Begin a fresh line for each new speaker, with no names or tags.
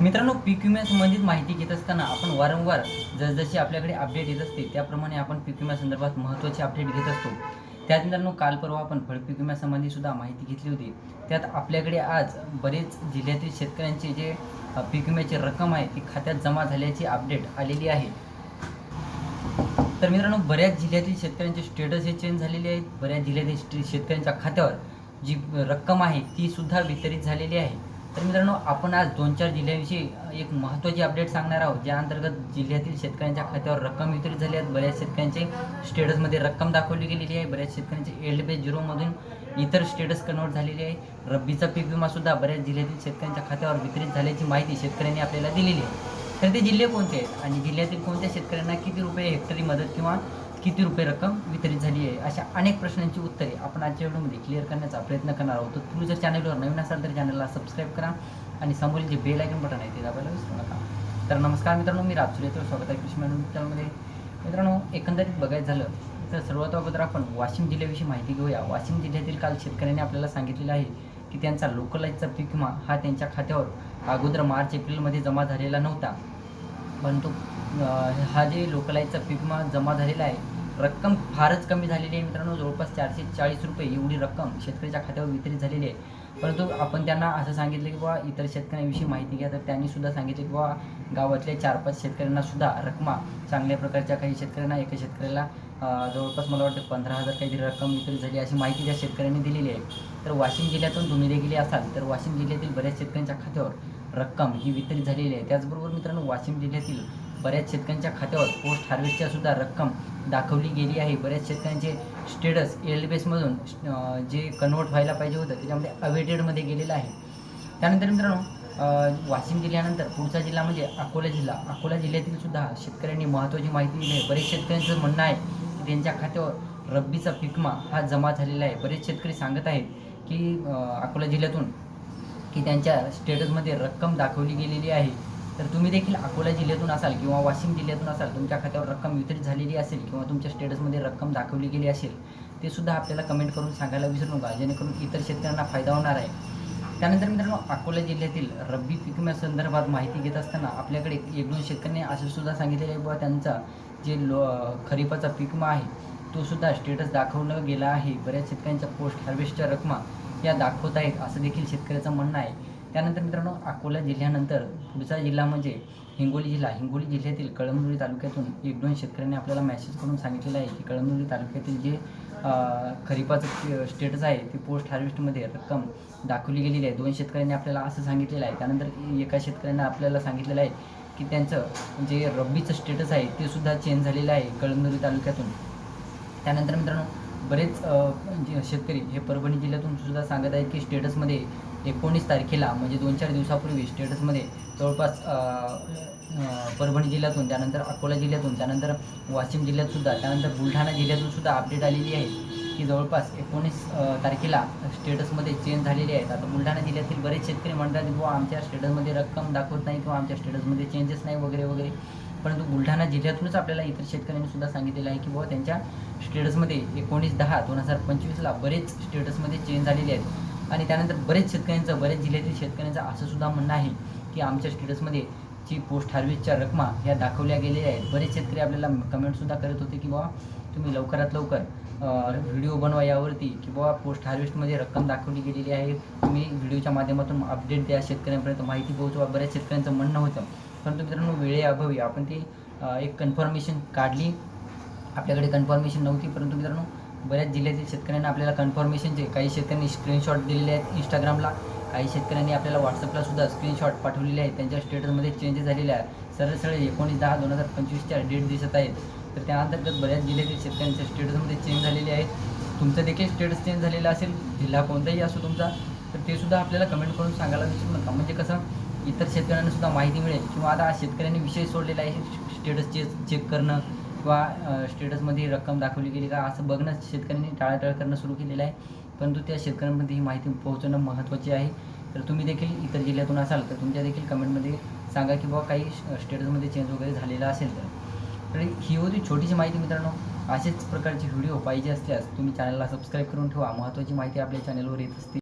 मित्रांनो पीक विम्या संबंधित माहिती घेत असताना आपण वारंवार जसजशी आपल्याकडे अपडेट येत असते त्याप्रमाणे आपण पीक विम्या संदर्भात महत्त्वाचे अपडेट घेत असतो. त्यात मित्रांनो काल परवा आपण फळपीक विम्यासंबंधी सुद्धा माहिती घेतली होती. त्यात आपल्याकडे आज बरेच जिल्ह्यातील शेतकऱ्यांचे जे पीक विम्याची रक्कम आहे ती खात्यात जमा झाल्याची अपडेट आलेली आहे. तर मित्रांनो बऱ्याच जिल्ह्यातील शेतकऱ्यांचे स्टेटस हे चेंज झालेले आहेत. बऱ्याच जिल्ह्यातील शेतकऱ्यांच्या खात्यावर जी रक्कम आहे ती सुद्धा वितरित झालेली आहे. तर मित्रांनो आपण आज दोन चार जिल्ह्यांविषयी एक महत्त्वाची अपडेट सांगणार आहोत. ज्या अंतर्गत जिल्ह्यातील शेतकऱ्यांच्या खात्यावर रक्कम वितरित झाली आहे बऱ्याच शेतकऱ्यांचे स्टेटसमध्ये रक्कम दाखवली गेलेली आहे. बऱ्याच शेतकऱ्यांचे एल बे झिरोमधून इतर स्टेटस कन्वर्ट झालेली आहे. रब्बीचा पीक विमासुद्धा बऱ्याच जिल्ह्यातील शेतकऱ्यांच्या खात्यावर वितरित झाल्याची माहिती शेतकऱ्यांनी आपल्याला दिलेली आहे. तर ते जिल्हे कोणते आहेत? आणि जिल्ह्यातील कोणत्या शेतकऱ्यांना किती रुपये हेक्टरी मदत किंवा किती रुपये रक्कम वितरित झाली आहे? अशा अनेक प्रश्नांची उत्तरे आपण आजच्या व्हिडिओमध्ये क्लिअर करण्याचा प्रयत्न करणार आहोत. तर तुम्ही जर चॅनलवर नवीन असाल तर चॅनलला सबस्क्राईब करा आणि समोरील जे बेल आयकन बटन आहे ते दाबायला विसरू नका. तर नमस्कार मित्रांनो मी राजसूर्य तर स्वागत आहे कृषी मॅडम चॅनलमध्ये. मित्रांनो एकंदरीत बघायचं झालं तर सर्वात अगोदर आपण वाशिम जिल्ह्याविषयी माहिती घेऊया. वाशिम जिल्ह्यातील काल शेतकऱ्यांनी आपल्याला सांगितलेलं आहे की त्यांचा लोकलाईजचा पीक विमा हा त्यांच्या खात्यावर अगोदर मार्च एप्रिलमध्ये जमा झालेला नव्हता. परंतु हा जे लोकलाईजचा पीक विमा जमा झालेला आहे रक्कम फारच कमी झालेली आहे मित्रांनो. जवळपास चारशे चाळीस रुपये एवढी रक्कम शेतकऱ्याच्या खात्यावर वितरित झालेली आहे. परंतु आपण त्यांना असं सांगितलं की बाबा इतर शेतकऱ्यांविषयी माहिती घ्या. तर त्यांनी सुद्धा सांगितले की बाबा गावातल्या चार पाच शेतकऱ्यांना सुद्धा रकमा चांगल्या प्रकारच्या काही शेतकऱ्यांना एका शेतकऱ्याला जवळपास मला वाटतं पंधरा हजार काहीतरी रक्कम वितरित झाली अशी माहिती त्या शेतकऱ्यांनी दिलेली आहे. तर वाशिम जिल्ह्यातून तुम्ही देखील असाल तर वाशिम जिल्ह्यातील बऱ्याच शेतकऱ्यांच्या खात्यावर रक्कम ही वितरित झालेली आहे. त्याचबरोबर मित्रांनो वाशिम जिल्ह्यातील बऱ्याच शेतकऱ्यांच्या खात्यावर पोस्ट हार्वेस्टच्या सुद्धा रक्कम दाखवली गेली आहे. बऱ्याच शेतकऱ्यांचे स्टेटस एल बेसमधून जे कन्वर्ट व्हायला पाहिजे होतं त्याच्यामध्ये अवेटेडमध्ये गेलेलं आहे. त्यानंतर मित्रांनो वाशिम जिल्ह्यानंतर पुढचा जिल्हा म्हणजे अकोला जिल्हा. अकोला जिल्ह्यातील सुद्धा शेतकऱ्यांनी महत्त्वाची माहिती दिली आहे. बरेच शेतकऱ्यांचं म्हणणं आहे की त्यांच्या खात्यावर रब्बीचा पिकमा हा जमा झालेला आहे. बरेच शेतकरी सांगत आहेत की अकोला जिल्ह्यातून की त्यांच्या स्टेटसमध्ये रक्कम दाखवली गेलेली आहे. तर तुम्ही देखील अकोला जिल्ह्यातून असाल किंवा वाशिम जिल्ह्यातून असाल तुमच्या खात्यावर रक्कम वितरित झालेली असेल किंवा तुमच्या स्टेटसमध्ये रक्कम दाखवली गेली असेल ते सुद्धा आपल्याला कमेंट करून सांगायला विसरू नका. जेणेकरून इतर शेतकऱ्यांना फायदा होणार आहे. त्यानंतर मित्रांनो अकोला जिल्ह्यातील रब्बी पिकम्या संदर्भात माहिती घेत असताना आपल्याकडे एक दोन शेतकऱ्यांनी असं सुद्धा सांगितलेलं आहे बाबा त्यांचा जे लो खरीपाचा पिकमा आहे तो सुद्धा स्टेटस दाखवलं गेला आहे. बऱ्याच शेतकऱ्यांच्या पोस्ट हार्वेस्टच्या रकमा या दाखवत आहेत असं देखील शेतकऱ्याचं म्हणणं आहे. त्यानंतर मित्रांनो अकोला जिल्ह्यानंतर पुढचा जिल्हा म्हणजे हिंगोली जिल्हा. हिंगोली जिल्ह्यातील कळमनुरी तालुक्यातून एक दोन शेतकऱ्यांनी आपल्याला मेसेज करून सांगितलेलं आहे की कळमनुरी तालुक्यातील जे खरीपाचं स्टेटस आहे ते पोस्ट हार्वेस्टमध्ये रक्कम दाखवली गेलेली आहे. दोन शेतकऱ्यांनी आपल्याला असं सांगितलेलं आहे. त्यानंतर एका शेतकऱ्यांना आपल्याला सांगितलेलं आहे की त्यांचं जे रब्बीचं स्टेटस आहे ते सुद्धा चेंज झालेलं आहे कळमनुरी तालुक्यातून. त्यानंतर मित्रांनो बरेच जे शेतकरी हे परभणी जिल्ह्यातून सुद्धा सांगत आहेत की स्टेटसमध्ये एकोणीस तारखेला म्हणजे दोन चार दिवसापूर्वी स्टेटसमध्ये जवळपास परभणी जिल्ह्यातून त्यानंतर अकोला जिल्ह्यातून त्यानंतर वाशिम जिल्ह्यातसुद्धा त्यानंतर बुलढाणा जिल्ह्यातून सुद्धा अपडेट आलेली आहे की जवळपास एकोणीस तारखेला स्टेटसमध्ये चेंज झालेले आहेत आता बुलढाणा जिल्ह्यातील बरेच शेतकरी म्हणतात की बुवा आमच्या स्टेटसमध्ये रक्कम दाखवत नाही किंवा आमच्या स्टेटसमध्ये चेंजेस नाही वगैरे वगैरे. परंतु बुलढाणा जिल्ह्यातूनच आपल्याला इतर शेतकऱ्यांनी सुद्धा सांगितलेलं आहे की बुवा त्यांच्या स्टेटसमध्ये एकोणीस दहा दोन हजार पंचवीसला बरेच स्टेटसमध्ये चेंज झालेले आहेत. आणि त्यानंतर बरेच शेतकऱ्यांचं बरेच जिल्ह्यातील शेतकऱ्यांचं असं सुद्धा म्हणणं आहे की आमच्या स्टेटसमध्ये जी पोस्ट हार्वेस्टच्या रकमा ह्या दाखवल्या गेलेल्या आहेत. बरेच शेतकरी आपल्याला कमेंटसुद्धा करत होते की बाबा तुम्ही लवकरात लवकर व्हिडिओ बनवा यावरती की बाबा पोस्ट हार्वेस्टमध्ये रक्कम दाखवली गेलेली आहे. तुम्ही व्हिडिओच्या माध्यमातून अपडेट द्या शेतकऱ्यांपर्यंत माहिती पोहोचवा. बऱ्याच शेतकऱ्यांचं म्हणणं होतं. परंतु मित्रांनो वेळेअभावी आपण ती एक कन्फर्मेशन काढली. आपल्याकडे कन्फर्मेशन नव्हती. परंतु मित्रांनो बऱ्याच जिल्ह्यातील शेतकऱ्यांना आपल्याला कन्फर्मेशनचे काही शेतकऱ्यांनी स्क्रीनशॉट दिलेले आहेत इंस्टाग्रामला काही शेतकऱ्यांनी आपल्याला व्हॉट्सअपला सुद्धा स्क्रीनशॉट पाठवलेले आहेत. त्यांच्या स्टेटसमध्ये चेंजेस झालेले आहेत. सरळ सरळ एकोणीस दहा दोन हजार पंचवीसच्या डेट दिसत आहेत. तर त्या अंतर्गत बऱ्याच जिल्ह्यातील शेतकऱ्यांच्या स्टेटसमध्ये चेंज झालेले आहेत. तुमचं देखील स्टेटस चेंज झालेला असेल. जिल्हा कोणताही असो तुमचा तर ते सुद्धा आपल्याला कमेंट करून सांगायला विसरू नका. म्हणजे कसं इतर शेतकऱ्यांना सुद्धा माहिती मिळेल. किंवा आता शेतकऱ्यांनी विषय सोडलेला आहे स्टेटस चेक चेक करणं. किंवा स्टेटसमध्ये रक्कम दाखवली गेली का असं बघणं शेतकऱ्यांनी टाळाटाळ करणं सुरू केलेलं आहे. परंतु त्या शेतकऱ्यांमध्ये ही माहिती पोहोचणं महत्त्वाचे आहे. तर तुम्ही देखील इतर जिल्ह्यातून असाल तर तुमच्या देखील कमेंटमध्ये सांगा की बाबा काही स्टेटसमध्ये चेंज वगैरे झालेला असेल तर. तर ही होती छोटीशी माहिती मित्रांनो. असेच प्रकारचे व्हिडिओ पाहिजे असल्यास तुम्ही चॅनलला सबस्क्राईब करून ठेवा. महत्त्वाची माहिती आपल्या चॅनलवर येत असते.